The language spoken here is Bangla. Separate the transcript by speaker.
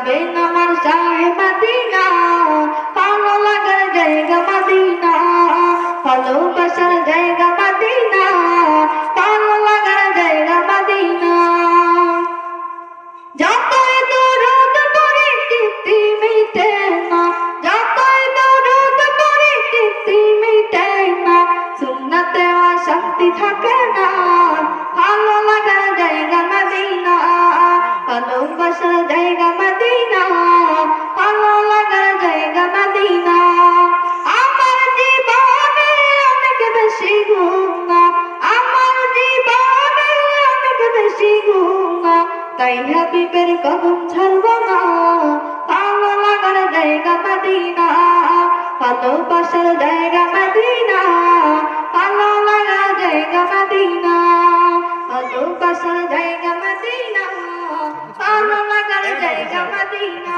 Speaker 1: যাবে আমার শাহে মদিনা। ভালো লাগার জায়গা মদিনা। ভালোবাসার জায়গা মদিনা। ভালো লাগার জায়গা মদিনা। যতই দরদ পড়ে কীর্তি মিটে না, যতই দরদ পড়ে কীর্তি মিটে না, সুন্নতে শান্তি থাকে না। ভালো লাগার জায়গা মদিনা। ভালোবাসার জায়গা তাই হাবিবের কদম ছাড়ব না। পাওয়া লাগার জায়গা মাদিনা ভালোবাসার জায়গা মাদিনা। ভালো লাগা জায়গা মাদিনা ভালোবাসার জায়গা মাদিনা। ভালো লাগার জায়গা মাদিনা।